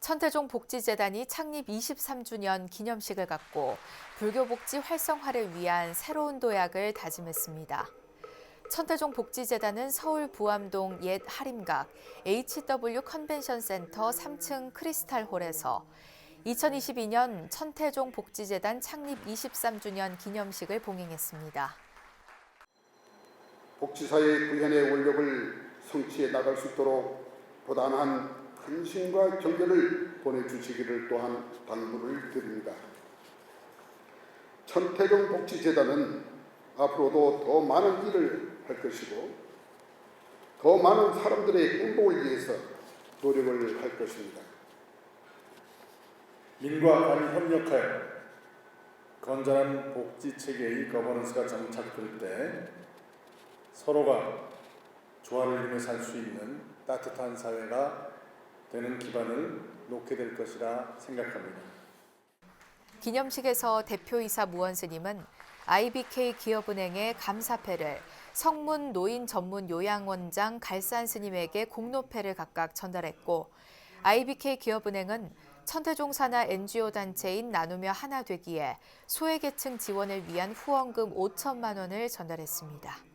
천태종 복지재단이 창립 23주년 기념식을 갖고 불교 복지 활성화를 위한 새로운 도약을 다짐했습니다. 천태종 복지재단은 서울 부암동 옛 하림각 HW 컨벤션 센터 3층 크리스탈홀에서 2022년 천태종 복지재단 창립 23주년 기념식을 봉행했습니다. 복지사의 구현의 원력을 성취해 나갈 수 있도록 보담한 근심과 경계를 보내주시기를 또한 당부를 드립니다. 천태경 복지재단은 앞으로도 더 많은 일을 할 것이고 더 많은 사람들의 행복을 위해서 노력을 할 것입니다. 민과 관이 협력하여 건전한 복지 체계의 거버넌스가 정착될 때 서로가 조화를 이루며 살 수 있는 따뜻한 사회가 되는 기반을 놓게 될 것이라 생각합니다. 기념식에서 대표이사 무원 스님은 IBK 기업은행의 감사패를 성문 노인 전문 요양원장 갈산 스님에게 공로패를 각각 전달했고 IBK 기업은행은 천태종 산하 NGO 단체인 나누며 하나 되기에 소외계층 지원을 위한 후원금 5천만 원을 전달했습니다.